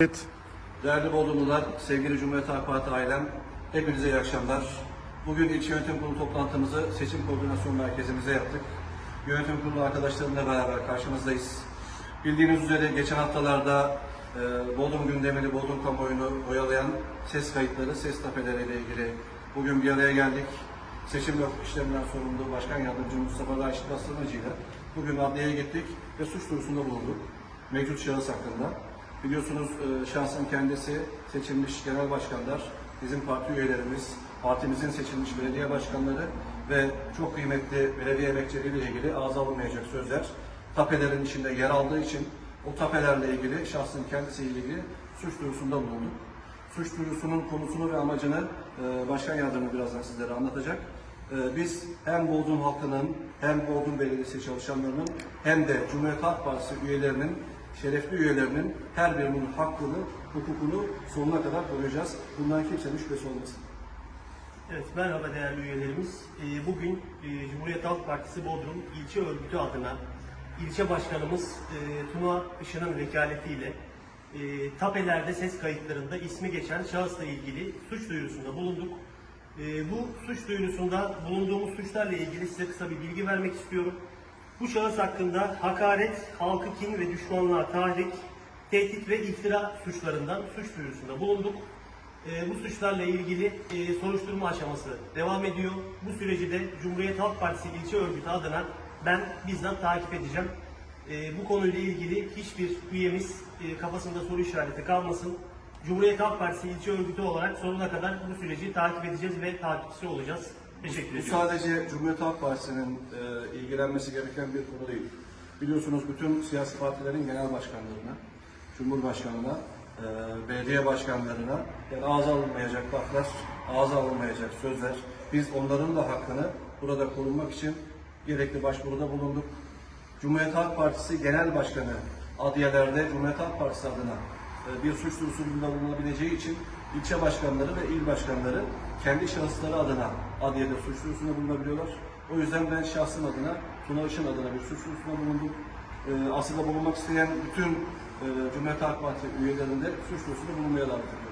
Evet. Değerli Bodrumlular, sevgili Cumhuriyet Halk Parti ailem, hepinize iyi akşamlar. Bugün ilçe yönetim kurulu toplantımızı seçim koordinasyon merkezimize yaptık. Yönetim kurulu arkadaşlarımla beraber karşınızdayız. Bildiğiniz üzere geçen haftalarda e, Bodrum gündemini, Bodrum kamuoyunu oyalayan ses kayıtları, ses tapeleriyle ilgili bugün bir araya geldik. Seçim işleminden sorumlu Başkan Yardımcı Mustafa Raşit Bastırmacı'yla bugün adliyeye gittik ve suç duyurusunda bulunduk. Mevcut şahıs hakkında. Biliyorsunuz e, şahsın kendisi seçilmiş genel başkanlar, bizim parti üyelerimiz, partimizin seçilmiş belediye başkanları ve çok kıymetli belediye emekçileriyle ilgili ağza alınmayacak sözler tapelerin içinde yer aldığı için o tapelerle ilgili şahsın kendisiyle ilgili suç duyurusunda bulunduk. Suç duyurusunun konusunu ve amacını e, Başkan Yardımcı birazdan sizlere anlatacak. E, Biz hem Bodrum halkının hem Bodrum Belediyesi çalışanlarının hem de Cumhuriyet Halk Partisi üyelerinin şerefli üyelerinin her birinin hakkını, hukukunu sonuna kadar koruyacağız. Bundan kimsenin şüphesi olmasın. Evet, merhaba değerli üyelerimiz. Ee, Bugün e, Cumhuriyet Halk Partisi Bodrum İlçe Örgütü adına ilçe başkanımız e, Tuna Işın'ın vekaletiyle e, tapelerde ses kayıtlarında ismi geçen şahısla ilgili suç duyurusunda bulunduk. Bu suç duyurusunda bulunduğumuz suçlarla ilgili size kısa bir bilgi vermek istiyorum. Bu şahıs hakkında hakaret, halkı kin ve düşmanlığa tahrik, tehdit ve iftira suçlarından suç duyurusunda bulunduk. Ee, bu suçlarla ilgili e, soruşturma aşaması devam ediyor. Bu süreci de Cumhuriyet Halk Partisi ilçe örgütü adına ben bizzat takip edeceğim. Ee, bu konuyla ilgili hiçbir üyemiz e, kafasında soru işareti kalmasın. Cumhuriyet Halk Partisi ilçe örgütü olarak sonuna kadar bu süreci takip edeceğiz ve takipçisi olacağız. Teşekkür Bu ediyorum. sadece Cumhuriyet Halk Partisi'nin e, ilgilenmesi gereken bir konu değil. Biliyorsunuz bütün siyasi partilerin genel başkanlarına, Cumhurbaşkanına, e, belediye başkanlarına yani ağza alınmayacak laflar, ağza alınmayacak sözler. Biz onların da hakkını burada korunmak için gerekli başvuruda bulunduk. Cumhuriyet Halk Partisi Genel Başkanı adliyelerde Cumhuriyet Halk Partisi adına e, bir suç duyurusunda bulunabileceği için ilçe başkanları ve il başkanları kendi şahısları adına adliyede suç duyurusunda bulunabiliyorlar. O yüzden ben şahsım adına, Tuna Işın adına bir suç duyurusunda bulundum. E, aslında bulunmak isteyen bütün e, Cumhuriyet Halk Partisi üyelerinde suç duyurusunda bulunmaya davet ediyorum.